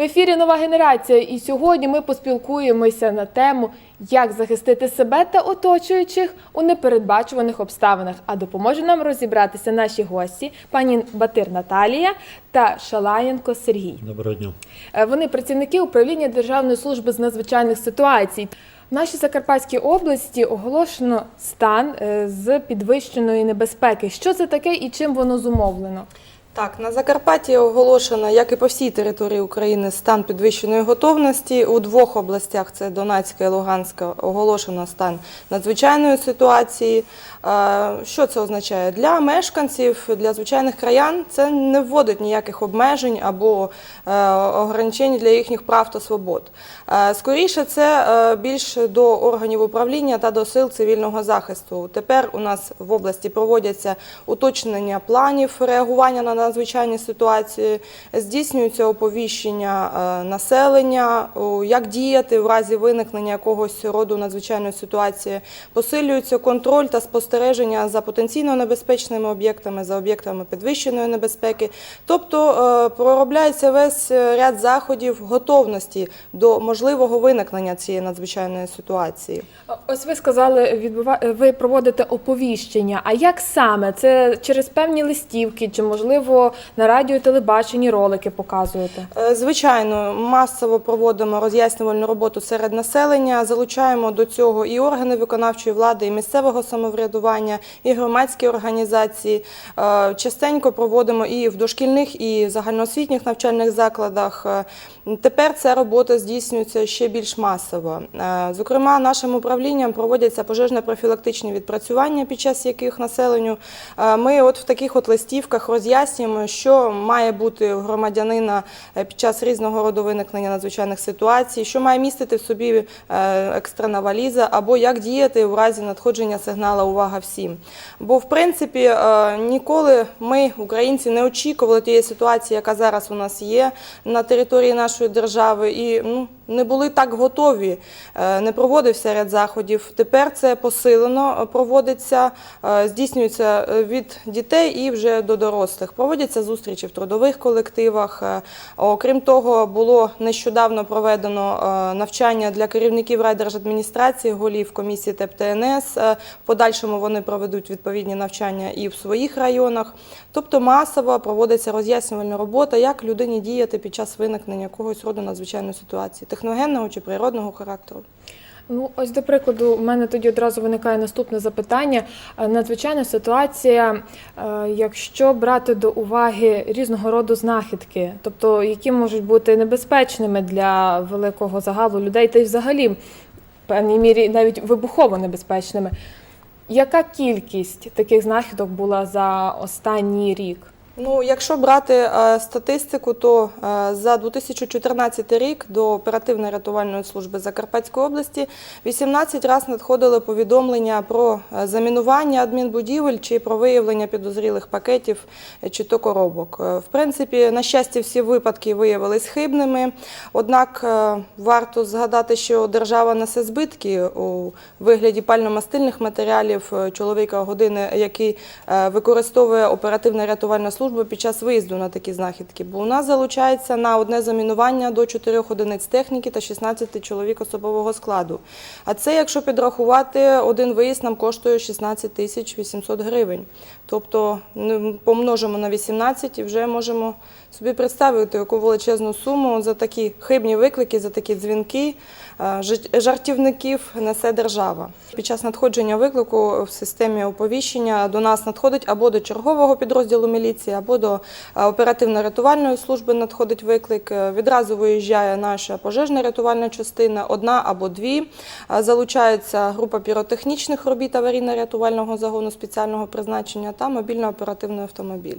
В ефірі нова генерація, і сьогодні ми поспілкуємося на тему, як захистити себе та оточуючих у непередбачуваних обставинах. А допоможе нам розібратися наші гості, пані Батир Наталія та Шалаєнко Сергій. Доброго дня. Е, Вони працівники управління Державної служби з надзвичайних ситуацій. В нашій Закарпатській області оголошено стан е, з підвищеної небезпеки. Що це таке і чим воно зумовлено? Так, на Закарпатті оголошено, як і по всій території України, стан підвищеної готовності. У двох областях це Донецька і Луганська, оголошено стан надзвичайної ситуації. Е, Що це означає? Для мешканців, для звичайних краян це не вводить ніяких обмежень або е, ограничень для їхніх прав та свобод. Е, Скоріше, це більше до органів управління та до сил цивільного захисту. Тепер у нас в області проводяться уточнення планів реагування на надзвичайні ситуації, здійснюється оповіщення е, населення, як діяти в разі виникнення якогось роду надзвичайної ситуації, посилюється контроль та спостереження за потенційно небезпечними об'єктами, за об'єктами підвищеної небезпеки. Тобто е, проробляється весь е, ряд заходів готовності до можливого виникнення цієї надзвичайної ситуації. Ось ви сказали, ви проводите оповіщення. А як саме? Це через певні листівки, чи можливо на радіо телебаченні ролики показуєте? Е, Звичайно, масово проводимо роз'яснювальну роботу серед населення, залучаємо до цього і органи виконавчої влади, і місцевого самоврядування, і громадські організації. Е, Частенько проводимо і в дошкільних, і загальноосвітніх навчальних закладах. Е, Тепер ця робота здійснюється ще більш масово. Зокрема, нашим управлінням проводяться пожежно-профілактичні відпрацювання, під час яких населенню ми от в таких от листівках роз'яснюємо, що має бути у громадянина е, під час різного роду виникнення надзвичайних ситуацій, що має містити в собі е, екстрена валіза, або як діяти у разі надходження сигнала Увага всім. Бо, в принципі, е, ніколи ми, українці, не очікували тієї ситуації, яка зараз у нас є на території нашої держави, і ну, не були так готові, е, не проводився ряд заходів. Тепер це посилено проводиться, е, здійснюється е, від дітей і вже до дорослих. Проводяться зустрічі в трудових колективах. Окрім того, було нещодавно проведено навчання для керівників райдержадміністрації, голів комісії ТЕП ТНС. Е, В подальшому вони проведуть відповідні навчання і в своїх районах. Тобто масово проводиться роз'яснювальна робота, як людині діяти під час виникнення якогось роду надзвичайної ситуації, техногенного чи природного характеру. Ну, ось до прикладу, у мене тоді одразу виникає наступне запитання. Е, Надзвичайна ситуація, е, якщо брати до уваги різного роду знахідки, тобто які можуть бути небезпечними для великого загалу людей, та й взагалі в певній мірі навіть вибухово небезпечними. Яка кількість таких знахідок була за останній рік? Ну, якщо брати е, статистику, то е, за 2014 рік до оперативної рятувальної служби Закарпатської області 18 разів надходили повідомлення про е, замінування адмінбудівель чи про виявлення підозрілих пакетів е, чи то коробок. Е, В принципі, на щастя, всі випадки виявились хибними. Однак е, варто згадати, що держава несе збитки у вигляді пально-мастильних матеріалів чоловіка години, який е, використовує оперативна рятувальна служба під час виїзду на такі знахідки. Бо у нас залучається на одне замінування до 4 одиниць техніки та 16 чоловік особового складу. А це, якщо підрахувати, один виїзд нам коштує 16 тисяч 800 гривень. Тобто ну, помножимо на 18 і вже можемо собі представити, яку величезну суму за такі хибні виклики, за такі дзвінки е, жартівників несе держава. Під час надходження виклику в системі оповіщення до нас надходить або до чергового підрозділу міліції, або до е, оперативно-рятувальної служби надходить виклик. Е, Відразу виїжджає наша пожежна рятувальна частина, одна або дві. Залучається група піротехнічних робіт аварійно-рятувального загону спеціального призначення та мобільно-оперативний автомобіль.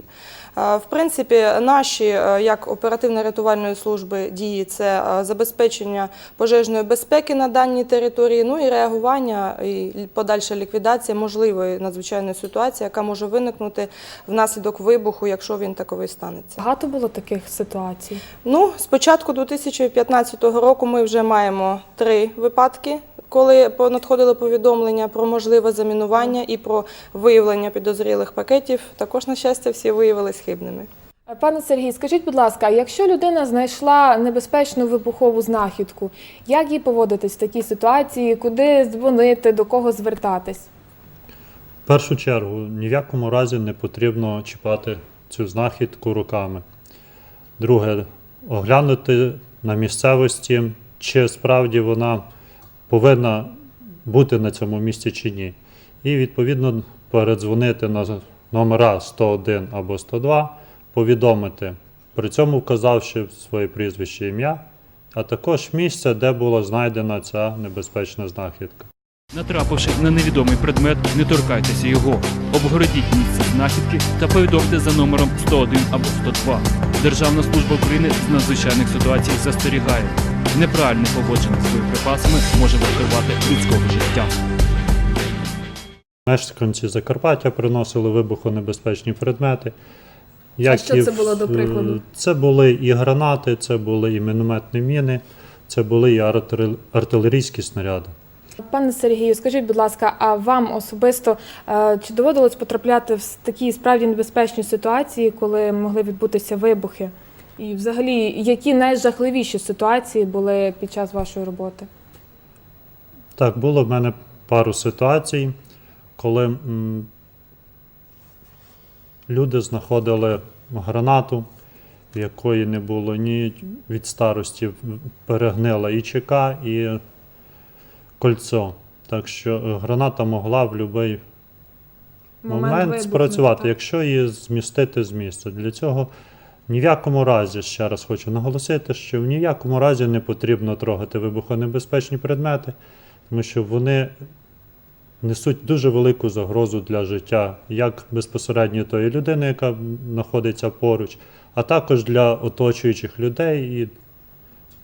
Е, В принципі, наші е, як оперативно-рятувальної служби дії це е, забезпечення пожежної безпеки на даній території, ну і реагування і подальша ліквідація можливої надзвичайної ситуації, яка може виникнути внаслідок вибуху, якщо він таковий станеться. Багато було таких ситуацій. Ну, з початку 2015 року ми вже маємо три випадки, коли надходили повідомлення про можливе замінування і про виявлення підозрілих пакетів. Також, на щастя, всі виявились хибними. Пане Сергій, скажіть, будь ласка, якщо людина знайшла небезпечну вибухову знахідку, як їй поводитись в такій ситуації, куди дзвонити, до кого звертатись? В першу чергу ні в якому разі не потрібно чіпати цю знахідку руками. Друге, оглянути на місцевості, чи справді вона повинна бути на цьому місці чи ні. І відповідно передзвонити на номера 101 або 102, повідомити, при цьому вказавши своє прізвище ім'я, а також місце, де була знайдена ця небезпечна знахідка. Натрапивши на невідомий предмет, не торкайтеся його. Обгородіть місце знахідки та повідомте за номером 101 або 102. Державна служба України з надзвичайних ситуацій застерігає. Неправильне поводження з боєприпасами може вартувати людського життя. Мешканці Закарпаття приносили вибухонебезпечні предмети. Як що і це в- було, до прикладу? Це були і гранати, це були і мінометні міни, це були і артилер- артилерійські снаряди. Пане Сергію, скажіть, будь ласка, а вам особисто е, чи доводилось потрапляти в такі справді небезпечні ситуації, коли могли відбутися вибухи? І взагалі, які найжахливіші ситуації були під час вашої роботи? Так, було в мене пару ситуацій, коли м, люди знаходили гранату, в якої не було ні від старості, перегнила і ЧК, і кольцо. Так що е, граната могла в будь-який момент, вибухнути, спрацювати, так? якщо її змістити з місця. Для цього ні в якому разі, ще раз хочу наголосити, що ні в якому разі не потрібно трогати вибухонебезпечні предмети, тому що вони несуть дуже велику загрозу для життя, як безпосередньо тої людини, яка знаходиться поруч, а також для оточуючих людей і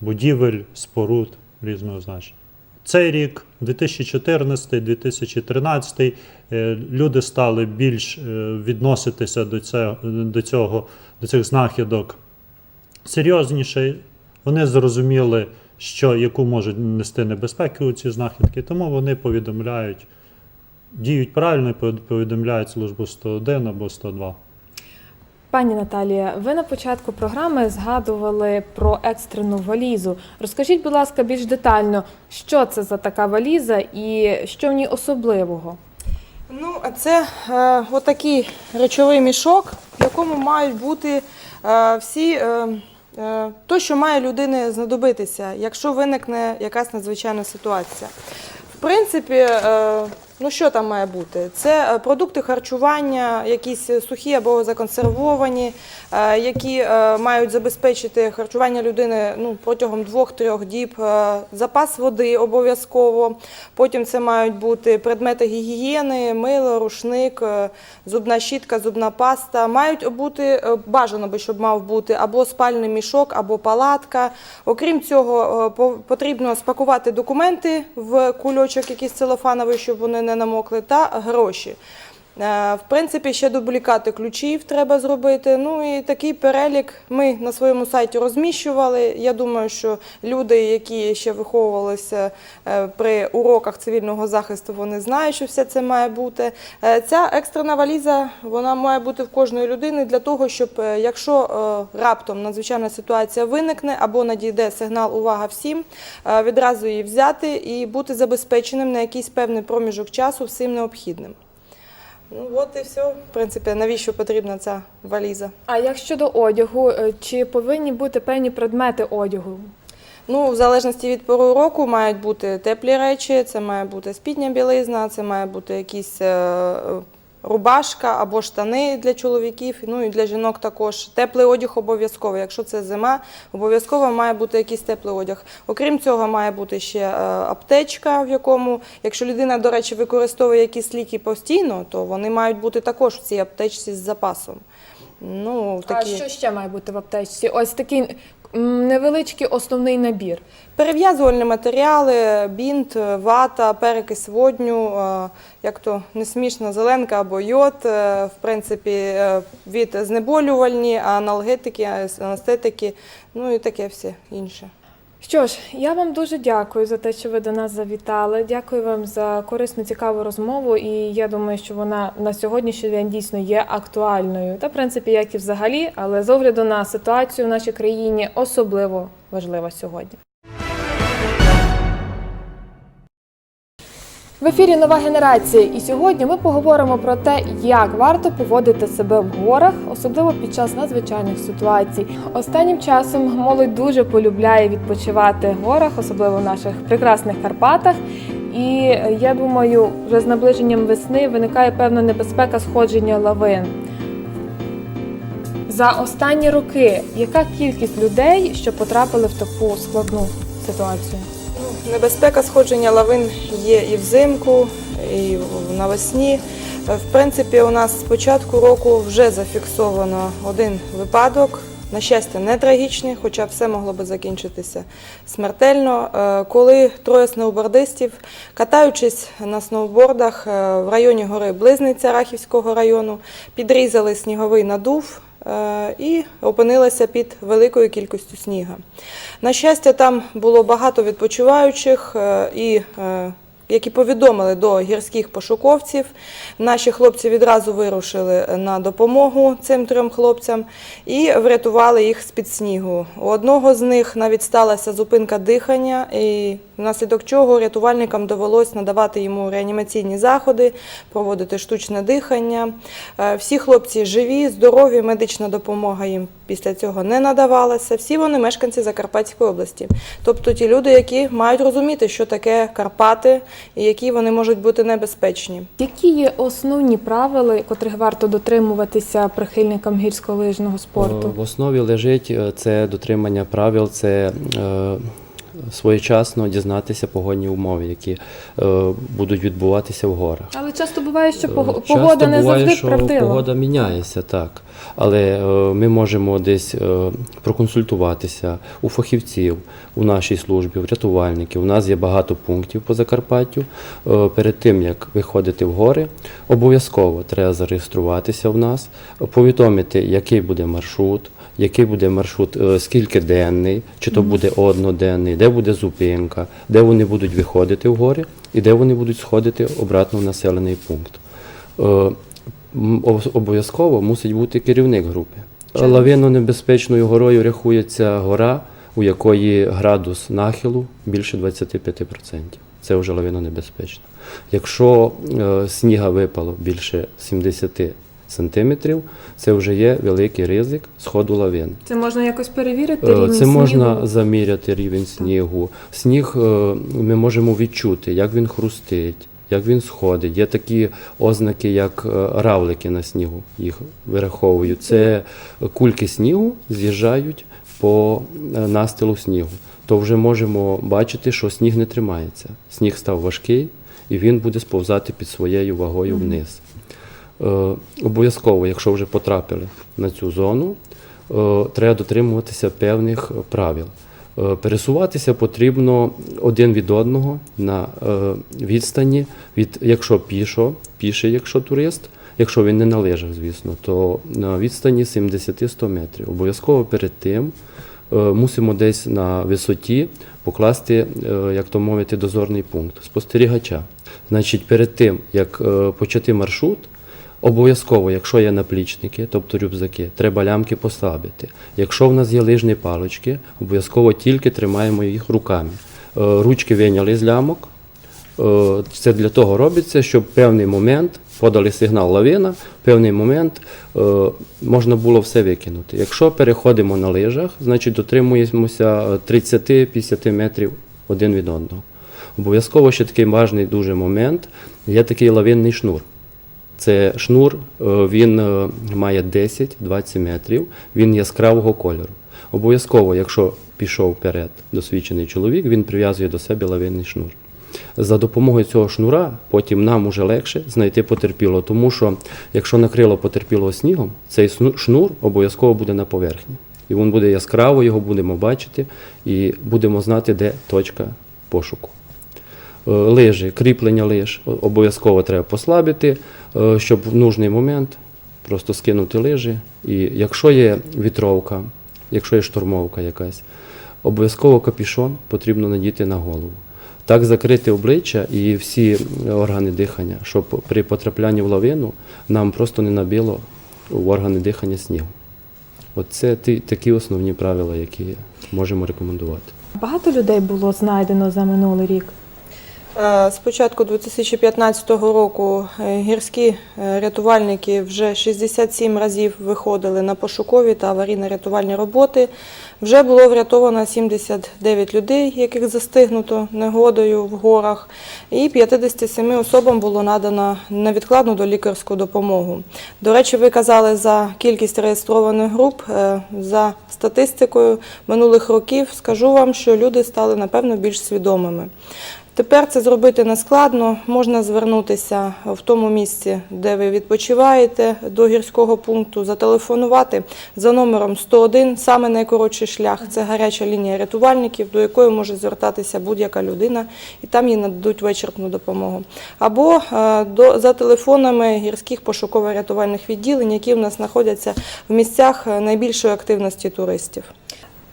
будівель, споруд різного значення. Цей рік, 2014-2013, е, люди стали більш е, відноситися до цього, до цього, до цих знахідок серйозніше. Вони зрозуміли, що яку можуть нести небезпеку ці знахідки, тому вони повідомляють, діють правильно і повідомляють службу 101 або 102. Пані Наталія, ви на початку програми згадували про екстрену валізу. Розкажіть, будь ласка, більш детально, що це за така валіза і що в ній особливого? Ну, це е, отакий речовий мішок, в якому мають бути е, всі е, е, то, що має людини знадобитися, якщо виникне якась надзвичайна ситуація. В принципі, е, ну що там має бути? Це е, продукти харчування, якісь сухі або законсервовані, е, які е, мають забезпечити харчування людини ну, протягом 2-3 діб, е, запас води обов'язково. Потім це мають бути предмети гігієни, мило, рушник, е, зубна щітка, зубна паста. Мають бути е, бажано би, щоб мав бути або спальний мішок, або палатка. Окрім цього, е, по- потрібно спакувати документи в кульочок, якийсь целофановий, щоб вони не намокли, та гроші. Е, В принципі, ще дублікати ключів треба зробити. Ну і такий перелік ми на своєму сайті розміщували. Я думаю, що люди, які ще виховувалися е, при уроках цивільного захисту, вони знають, що все це має бути. Е, Ця екстрена валіза вона має бути в кожної людини для того, щоб якщо раптом надзвичайна ситуація виникне або надійде сигнал увага всім, відразу її взяти і бути забезпеченим на якийсь певний проміжок часу всім необхідним. Ну от і все. В принципі, навіщо потрібна ця валіза? А як щодо одягу, е, чи повинні бути певні предмети одягу? Ну, в залежності від пору року мають бути теплі речі, це має бути спідня білизна, це має бути якісь е, рубашка або штани для чоловіків, ну і для жінок також. Теплий одяг обов'язково. Якщо це зима, обов'язково має бути якийсь теплий одяг. Окрім цього, має бути ще е, аптечка, в якому, якщо людина, до речі, використовує якісь ліки постійно, то вони мають бути також в цій аптечці з запасом. Ну, такі... А що ще має бути в аптечці? Ось такий м, невеличкий основний набір. Перев'язувальні матеріали, бінт, вата, перекис водню, е, як то не смішно, зеленка або йод, е, в принципі, е, від знеболювальні, аналгетики, анестетики, ну і таке все інше. Що ж, я вам дуже дякую за те, що ви до нас завітали. Дякую вам за корисну, цікаву розмову. І я думаю, що вона на сьогоднішній день дійсно є актуальною. Та, в принципі, як і взагалі, але з огляду на ситуацію в нашій країні особливо важлива сьогодні. В ефірі нова генерація, і сьогодні ми поговоримо про те, як варто поводити себе в горах, особливо під час надзвичайних ситуацій. Останнім часом молодь дуже полюбляє відпочивати в горах, особливо в наших прекрасних Карпатах. І я думаю, вже з наближенням весни виникає певна небезпека сходження лавин. За останні роки яка кількість людей, що потрапили в таку складну ситуацію? Небезпека сходження лавин є і взимку, і навесні. В принципі, у нас з початку року вже зафіксовано один випадок. На щастя, не трагічний, хоча все могло би закінчитися смертельно. Е, Коли троє сноубордистів, катаючись на сноубордах е, в районі гори Близниця Рахівського району, підрізали сніговий надув і опинилася під великою кількістю сніга. На щастя, там було багато відпочиваючих е, і. Які повідомили до гірських пошуковців, наші хлопці відразу вирушили на допомогу цим трьом хлопцям і врятували їх з-під снігу. У одного з них навіть сталася зупинка дихання, і внаслідок чого рятувальникам довелось надавати йому реанімаційні заходи, проводити штучне дихання. Е, Всі хлопці живі, здорові, медична допомога їм після цього не надавалася. Всі вони мешканці Закарпатської області. Тобто ті люди, які мають розуміти, що таке Карпати і які вони можуть бути небезпечні. Які є основні правила, котрих варто дотримуватися прихильникам гірськолижного спорту? Е, В основі лежить е, це дотримання правил, це е, своєчасно дізнатися погодні умови, які е, будуть відбуватися в горах. Але часто буває, що Е, пог- часто погода не буває, завжди що правдива. Погода міняється, так. Але е, ми можемо десь е, проконсультуватися у фахівців у нашій службі, у рятувальників. У нас є багато пунктів по Закарпаттю. Е, перед тим як виходити в гори, обов'язково треба зареєструватися в нас, повідомити, який буде маршрут. Який буде маршрут, е, скільки денний, чи то буде одноденний, де буде зупинка, де вони будуть виходити в гори і де вони будуть сходити обратно в населений пункт. Е, Обов'язково мусить бути керівник групи. Чому? Лавинно-небезпечною горою рахується гора, у якої градус нахилу більше 25%. Це вже лавинно-небезпечно. Якщо е, сніга випало більше 70 сантиметрів, це вже є великий ризик сходу лавин. Це можна якось перевірити Е, рівень Це можна снігу? заміряти рівень снігу. Сніг е, ми можемо відчути, як він хрустить, як він сходить. Є такі ознаки, як е, равлики на снігу, їх вираховують. Це кульки снігу з'їжджають по настилу снігу. То вже можемо бачити, що сніг не тримається. Сніг став важкий і він буде сповзати під своєю вагою вниз. Е, Обов'язково, якщо вже потрапили на цю зону, е, треба дотримуватися певних правил. Е, Пересуватися потрібно один від одного на відстані, від, якщо пішо, піший, якщо турист, якщо він не на лижах, звісно, то на відстані 70-100 метрів. Обов'язково перед тим мусимо десь на висоті покласти, як то мовити, дозорний пункт спостерігача. Значить, перед тим, як почати маршрут, Обов'язково, якщо є наплічники, тобто рюкзаки, треба лямки послабити. Якщо в нас є лижні палички, обов'язково тільки тримаємо їх руками. Е, Ручки вийняли з лямок. Е, Це для того робиться, щоб в певний момент подали сигнал лавина, в певний момент е, можна було все викинути. Якщо переходимо на лижах, значить дотримуємося е, 30-50 метрів один від одного. Обов'язково ще такий важний дуже момент є такий лавинний шнур. Це шнур, е, він е, має 10-20 метрів, він яскравого кольору. Обов'язково, якщо пішов вперед досвідчений чоловік, він прив'язує до себе лавинний шнур. За допомогою цього шнура потім нам уже легше знайти потерпілого, тому що якщо накрило потерпілого снігом, цей шнур обов'язково буде на поверхні. І він буде яскраво, його будемо бачити і будемо знати, де точка пошуку. Е, Лижі, кріплення лиж обов'язково треба послабити, е, щоб в нужний момент просто скинути лижі. І якщо є вітровка, якщо є штурмовка якась, обов'язково капішон потрібно надіти на голову. Так закрити обличчя і всі органи дихання, щоб при потраплянні в лавину нам просто не набило в органи дихання снігу. Оце ті, такі основні правила, які можемо рекомендувати. Багато людей було знайдено за минулий рік. З початку 2015 року е, гірські е, рятувальники вже 67 разів виходили на пошукові та аварійно-рятувальні роботи. Вже було врятовано 79 людей, яких застигнуто негодою в горах, і 57 особам було надано невідкладну долікарську допомогу. До речі, ви казали за кількість реєстрованих груп. Е, За статистикою минулих років скажу вам, що люди стали напевно більш свідомими. Тепер це зробити нескладно. Можна звернутися в тому місці, де ви відпочиваєте, до гірського пункту, зателефонувати за номером 101, саме найкоротший шлях. Це гаряча лінія рятувальників, до якої може звертатися будь-яка людина, і там їй нададуть вичерпну допомогу. Або е, за телефонами гірських пошуково-рятувальних відділень, які в нас знаходяться в місцях е, найбільшої активності туристів.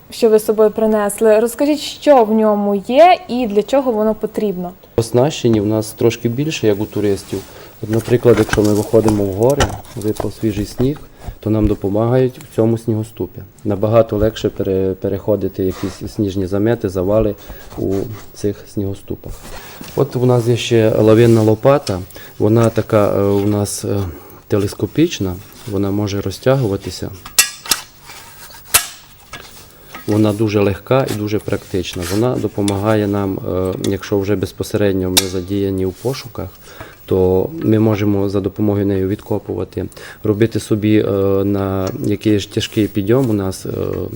Що ви з собою принесли? Розкажіть, що в ньому є і для чого воно потрібно. Оснащені в нас трошки більше, як у туристів. От, наприклад, якщо ми виходимо в гори, випав свіжий сніг, то нам допомагають в цьому снігоступі. Набагато легше пере- переходити якісь сніжні замети, завали у цих снігоступах. От у нас є ще лавинна лопата. Вона така е, у нас е, телескопічна, вона може розтягуватися. Вона дуже легка і дуже практична. Вона допомагає нам, е, якщо вже безпосередньо ми задіяні у пошуках, то ми можемо за допомогою нею відкопувати, робити собі е, на якийсь тяжкий підйом у нас е,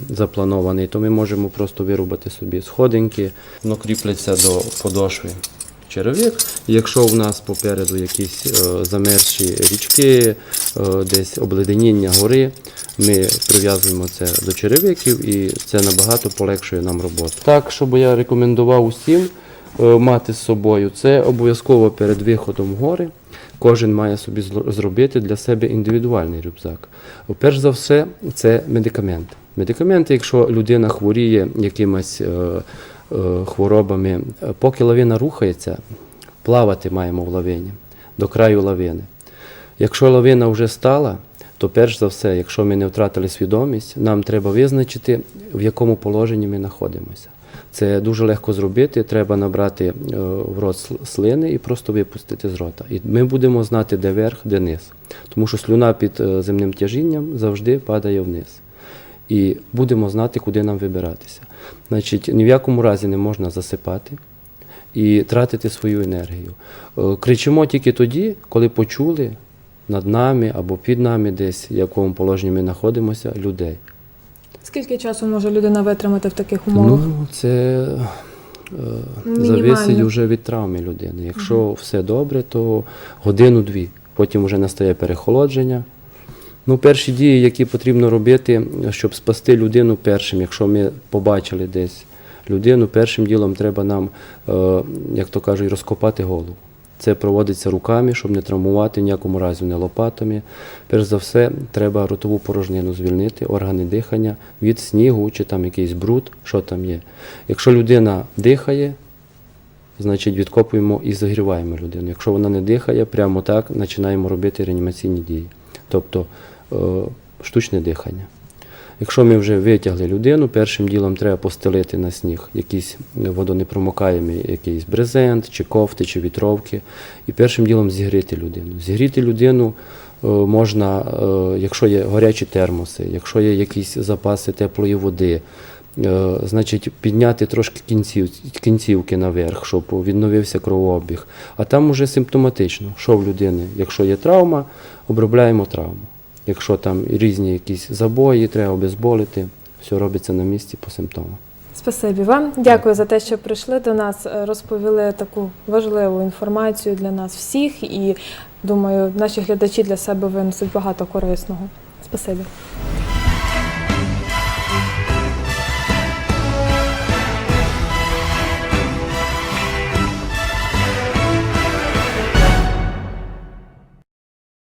запланований, то ми можемо просто вирубати собі сходинки, воно кріпляться до подошви черевик. Якщо в нас попереду якісь е, замерзші річки, е, десь обледеніння гори, ми прив'язуємо це до черевиків і це набагато полегшує нам роботу. Так, що би я рекомендував усім е, мати з собою, це обов'язково перед виходом в гори. Кожен має собі зробити для себе індивідуальний рюкзак. Перш за все, це медикаменти. Медикаменти, якщо людина хворіє якимось хворобами, е, поки лавина рухається, плавати маємо в лавині, до краю лавини. Якщо лавина вже стала, то перш за все, якщо ми не втратили свідомість, нам треба визначити, в якому положенні ми знаходимося. Це дуже легко зробити. Треба набрати е, в рот слини і просто випустити з рота. І ми будемо знати, де верх, де низ. Тому що слюна під е, земним тяжінням завжди падає вниз. І будемо знати, куди нам вибиратися. Значить, ні в якому разі не можна засипати і тратити свою енергію. Е, Кричимо тільки тоді, коли почули над нами або під нами, десь в якому положенні ми знаходимося, людей. Скільки часу може людина витримати в таких умовах? Ну, це е, зависить вже від травми людини. Якщо все добре, то годину-дві. Потім вже настає перехолодження. Ну, перші дії, які потрібно робити, щоб спасти людину першим, якщо ми побачили десь людину, першим ділом треба нам, е, як то кажуть, розкопати голову. Це проводиться руками, щоб не травмувати ніякому разі не лопатами. Перш за все, треба ротову порожнину звільнити, органи дихання від снігу чи там якийсь бруд, що там є. Якщо людина дихає, значить відкопуємо і загріваємо людину. Якщо вона не дихає, прямо так починаємо робити реанімаційні дії, тобто е, штучне дихання. Якщо ми вже витягли людину, першим ділом треба постелити на сніг якийсь водонепромокаємий якийсь брезент, чи кофти, чи вітровки. І першим ділом зігріти людину. Зігріти людину е, можна, е, якщо є гарячі термоси, якщо є якісь запаси теплої води, е, значить підняти трошки кінців, кінцівки наверх, щоб відновився кровообіг. А там уже симптоматично, що в людини, якщо є травма, обробляємо травму. Якщо там різні якісь забої, треба обезболити, все робиться на місці по симптомам. Спасибі вам. Дякую за те, що прийшли до нас, е, розповіли таку важливу інформацію для нас всіх. І думаю, наші глядачі для себе винесуть багато корисного. Спасибі.